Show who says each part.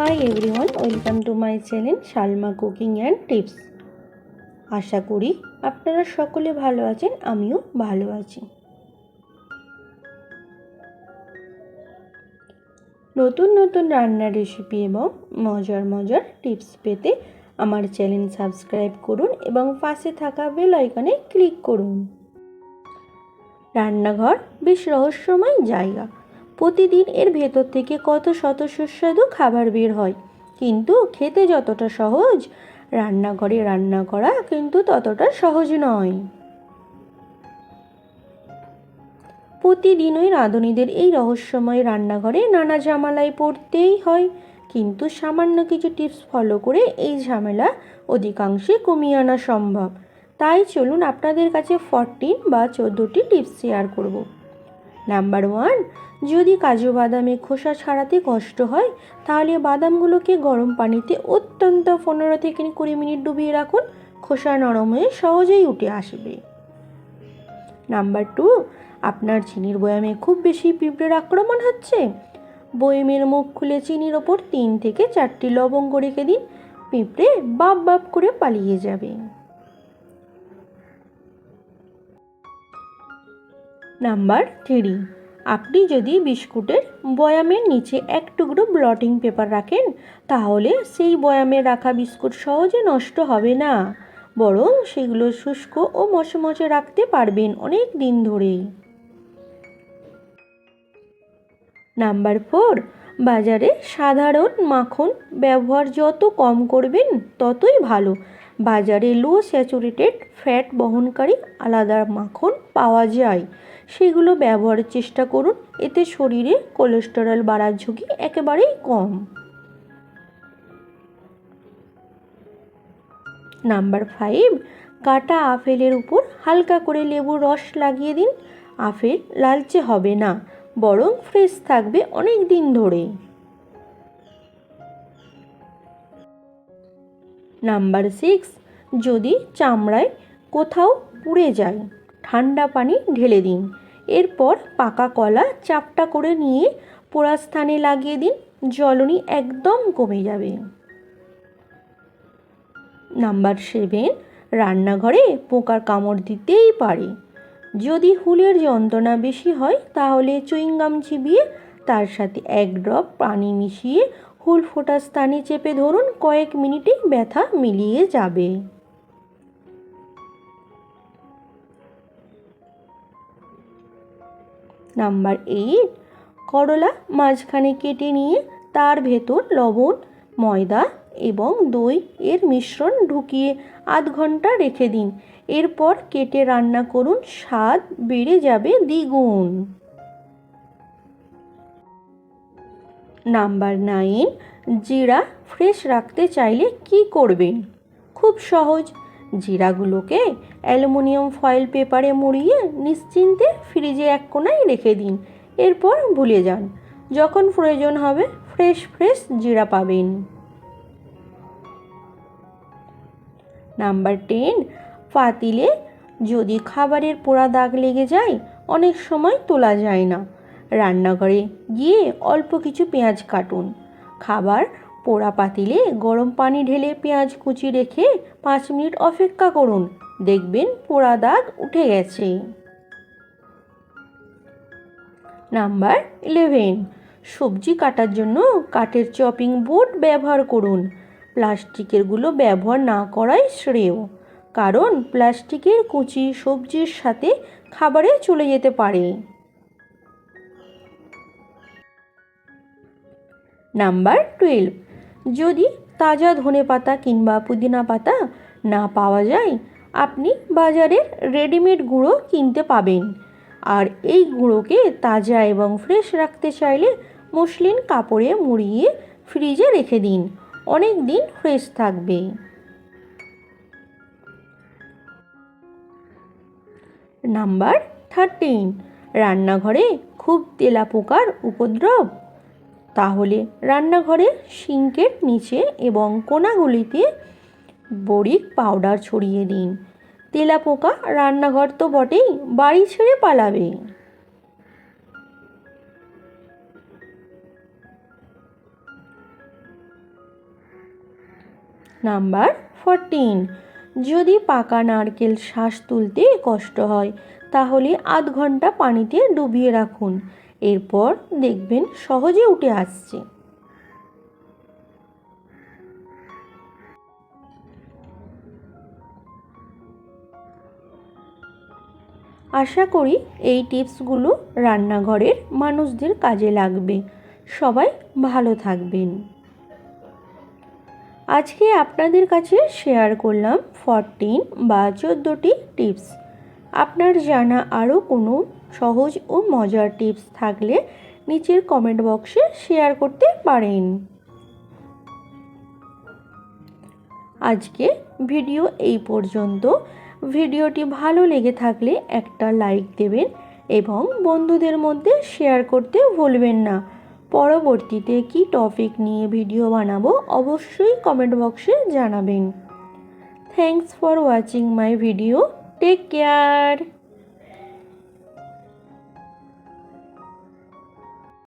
Speaker 1: Hi everyone welcome to my channel Shalma cooking and tips আশা করি আপনারা সকলে ভালো আছেন, আমিও ভালো আছি। নতুন নতুন রান্নার রেসিপি এবং মজার মজার টিপস পেতে আমার চ্যানেল সাবস্ক্রাইব করুন এবং পাশে থাকা বেল আইকনে ক্লিক করুন। রান্নাঘর বেশ রহস্যময় জায়গা। প্রতিদিন এর ভেতর থেকে কত শত সুস্বাদু খাবার বের হয়। কিন্তু খেতে যতটা সহজ, রান্নাঘরে রান্না করা কিন্তু ততটা সহজ নয়। প্রতিদিনই রাঁধুনিদের এই রহস্যময় রান্নাঘরে নানা ঝামেলায় পড়তেই হয়। কিন্তু সামান্য কিছু টিপস ফলো করে এই ঝামেলা অধিকাংশে কমিয়ে আনা সম্ভব। তাই চলুন আপনাদের কাছে ফরটিন বা চোদ্দোটি টিপস শেয়ার করব। নাম্বার ওয়ান যদি কাজু বাদামে খোসা ছাড়াতে কষ্ট হয়, তাহলে বাদামগুলোকে গরম পানিতে অত্যন্ত পনেরো থেকে কুড়ি মিনিট ডুবিয়ে রাখুন। খোসা নরম হয়ে সহজেই উঠে আসবে। নাম্বার টু আপনার চিনির বয়ামে খুব বেশি পিঁপড়ের আক্রমণ হচ্ছে। বয়মের মুখ খুলে চিনির ওপর তিন থেকে চারটি লবঙ্গ রেখে দিন। পিঁপড়ে বাপ বাপ করে পালিয়ে যাবে। Number three. আপনি যদি বিস্কুটের বয়ামের নিচে এক টুকরো ব্লটিং পেপার রাখেন, তাহলে সেই বয়ামে রাখা বিস্কুট সহজে নষ্ট হবে না। বরং সেগুলো শুষ্ক ও মশমশে রাখতে পারবেন অনেক দিন ধরে নাম্বার ফোর, বাজারে সাধারণ মাখন ব্যবহার যত কম করবেন, ততই ভালো। বাজারে লো স্যাচুরেটেড ফ্যাট বহনকারী আলাদা মাখন পাওয়া যায়। সেগুলো ব্যবহারের চেষ্টা করুন। এতে শরীরে কোলেস্টেরল বাড়ার ঝুঁকি একেবারেই কম। নাম্বার ফাইভ কাটা আপেলের উপর হালকা করে লেবুর রস লাগিয়ে দিন। আপেল লালচে হবে না, বরং ফ্রেশ থাকবে অনেক দিন ধরে। নাম্বার সিক্স যদি চামড়ায় কোথাও পুড়ে যায় ঠান্ডা পানি ঢেলে দিন। এরপর পাকা কলা চাপটা করে নিয়ে পোড়া স্থানে লাগিয়ে দিন। জ্বলনি একদম কমে যাবে। নাম্বার সেভেন, রান্নাঘরে পোকার কামড় দিতেই পারে। যদি হুলের যন্ত্রণা বেশি হয়, তাহলে চুইংগাম চিবিয়ে তার সাথে এক ড্রপ পানি মিশিয়ে হুল ফোটা স্থানে চেপে ধরুন, কয়েক মিনিটে ব্যথা মিলিয়ে যাবে। নাম্বার এইট করলা মাঝখানে কেটে নিয়ে তার ভেতর লবণ, ময়দা এবং দই এর মিশ্রণ ঢুকিয়ে আধ ঘণ্টা রেখে দিন। এরপর কেটে রান্না করুন, স্বাদ বেড়ে যাবে দ্বিগুণ। নাম্বার নাইন জিরা ফ্রেশ রাখতে চাইলে কি করবেন? খুব সহজ। জিরাগুলোকে অ্যালুমিনিয়াম ফয়েল পেপারে মুড়িয়ে নিশ্চিন্তে ফ্রিজে এক কোনায় রেখে দিন। এরপর ভুলে যান। যখন প্রয়োজন হবে, ফ্রেশ ফ্রেশ জিরা পাবেন। নাম্বার টেন, পাতিলে যদি খাবারের পোড়া দাগ লেগে যায়, অনেক সময় তোলা যায় না। রান্নাঘরে গিয়ে অল্প কিছু পেঁয়াজ কাটুন। খাবার পোড়া পাতিলে গরম পানি ঢেলে পেঁয়াজ কুচি রেখে পাঁচ মিনিট অপেক্ষা করুন। দেখবেন পোড়া দাগ উঠে গেছে। Number eleven. সবজি কাটার জন্য কাঠের চপিং বোর্ড ব্যবহার করুন। প্লাস্টিকেরগুলো ব্যবহার না করাই শ্রেয়, কারণ প্লাস্টিকের কুচি সবজির সাথে খাবারে চলে যেতে পারে। Number twelve. যদি তাজা ধনে পাতা কিংবা পুদিনা পাতা না পাওয়া যায়, আপনি বাজারের রেডিমেড গুঁড়ো কিনতে পাবেন। আর এই গুঁড়োকে তাজা এবং ফ্রেশ রাখতে চাইলে মসলিন কাপড়ে মুড়িয়ে ফ্রিজে রেখে দিন। অনেক দিন ফ্রেশ থাকবে। Number thirteen. রান্নাঘরে খুব তেলা পোকার উপদ্রব। তাহলে রান্নাঘরে সিঙ্কের নিচে এবং কোনাগুলিতে বরিক পাউডার ছড়িয়ে দিন। তেলাপোকা রান্নাঘর তো বটেই, বাড়ি ছেড়ে পালাবে। নাম্বার ফরটিন যদি পাকা নারকেল শ্বাস তুলতে কষ্ট হয়, তাহলে আধ ঘণ্টা পানিতে ডুবিয়ে রাখুন। এরপর দেখবেন সহজে উঠে আসছে। আশা করি এই টিপসগুলো রান্নাঘরের মানুষদের কাজে লাগবে। সবাই ভালো থাকবেন। আজকে আপনাদের কাছে শেয়ার করলাম ফরটিন বা চোদ্দোটি টিপস। আপনার জানা আরও কোনো সহজ ও মজার টিপস থাকলে নিচের কমেন্ট বক্সে শেয়ার করতে পারেন। আজকে ভিডিও এই পর্যন্ত। ভিডিওটি ভালো লেগে থাকলে একটা লাইক দেবেন এবং বন্ধুদের মধ্যে শেয়ার করতে ভুলবেন না। পরবর্তীতে কি টপিক নিয়ে ভিডিও বানাবো অবশ্যই কমেন্ট বক্সে জানাবেন। Thanks for watching my video take care